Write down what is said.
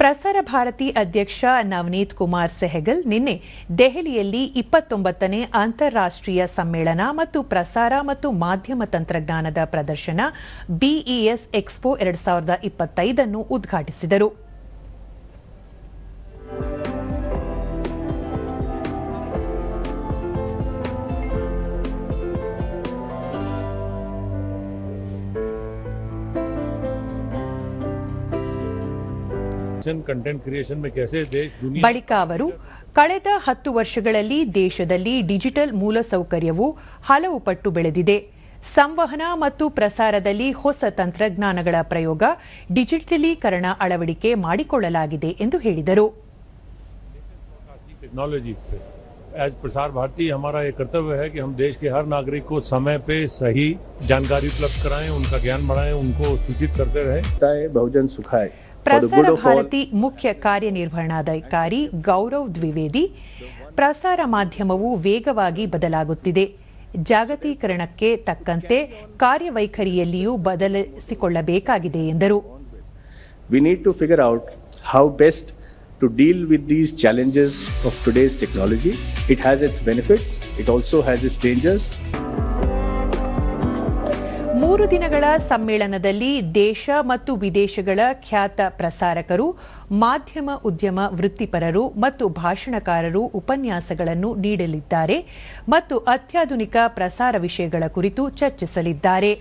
ಪ್ರಸಾರ ಭಾರತಿ ಅಧ್ಯಕ್ಷ ನವನೀತ್ ಕುಮಾರ್ ಸೆಹಗಲ್ ನಿನ್ನೆ ದೆಹಲಿಯಲ್ಲಿ ಇಪ್ಪತ್ತೊಂಬತ್ತನೇ ಅಂತಾರಾಷ್ಟೀಯ ಸಮ್ಮೇಳನ ಮತ್ತು ಪ್ರಸಾರ ಮತ್ತು ಮಾಧ್ಯಮ ತಂತ್ರಜ್ಞಾನದ ಪ್ರದರ್ಶನ ಬಿಇಎಸ್ ಎಕ್ಸ್ಪೋ ಎರಡು ಸಾವಿರದ ಇಪ್ಪತ್ತೈದನ್ನು ಉದ್ಘಾಟಿಸಿದರು. कंटेंट क्रिएशन में कैसे देश दुनिया ಬಳಿಕ ಅವರು ಕಳೆದ ಹತ್ತು ವರ್ಷಗಳಲ್ಲಿ ದೇಶದಲ್ಲಿ ಡಿಜಿಟಲ್ ಮೂಲಸೌಕರ್ಯವು ಹಲವು ಪಟ್ಟು ಬೆಳೆದಿದೆ ಸಂವಹನ ಮತ್ತು ಪ್ರಸಾರದಲ್ಲಿ ಹೊಸ ತಂತ್ರಜ್ಞಾನಗಳ ಪ್ರಯೋಗ ಡಿಜಿಟಲೀಕರಣ ಅಳವಡಿಕೆ ಮಾಡಿಕೊಳ್ಳಲಾಗಿದೆ ಎಂದು ಹೇಳಿದರು टेक्नोलॉजी पे एज प्रसार भारती हमारा ये कर्तव्य है कि हम देश के हर नागरिक को समय पे सही जानकारी उपलब्ध कराएं उनका ज्ञान बढ़ाएं उनको सूचित करते रहें है बहुजन सुखाए for the ಪ್ರಸಾರ ಭಾರತಿ ಮುಖ್ಯ ಕಾರ್ಯನಿರ್ವಹಣಾಧಿಕಾರಿ ಗೌರವ್ ದ್ವಿವೇದಿ ಪ್ರಸಾರ ಮಾಧ್ಯಮವು ವೇಗವಾಗಿ ಬದಲಾಗುತ್ತಿದೆ. ಜಾಗತೀಕರಣಕ್ಕೆ ತಕ್ಕಂತೆ ಕಾರ್ಯವೈಖರಿಯಲ್ಲಿಯೂ ಬದಲಿಸಿಕೊಳ್ಳಬೇಕಾಗಿದೆ ಎಂದರು. We need to figure out how best to deal with these challenges of today's technology it has its benefits it also has its dangers ಮೂರು ದಿನಗಳ ಸಮ್ಮೇಳನದಲ್ಲಿ ದೇಶ ಮತ್ತು ವಿದೇಶಗಳ ಖ್ಯಾತ ಪ್ರಸಾರಕರು, ಮಾಧ್ಯಮ ಉದ್ಯಮ ವೃತ್ತಿಪರರು ಮತ್ತು ಭಾಷಣಕಾರರು ಉಪನ್ಯಾಸಗಳನ್ನು ನೀಡಲಿದ್ದಾರೆ ಮತ್ತು ಅತ್ಯಾಧುನಿಕ ಪ್ರಸಾರ ವಿಷಯಗಳ ಕುರಿತು ಚರ್ಚಿಸಲಿದ್ದಾರೆ.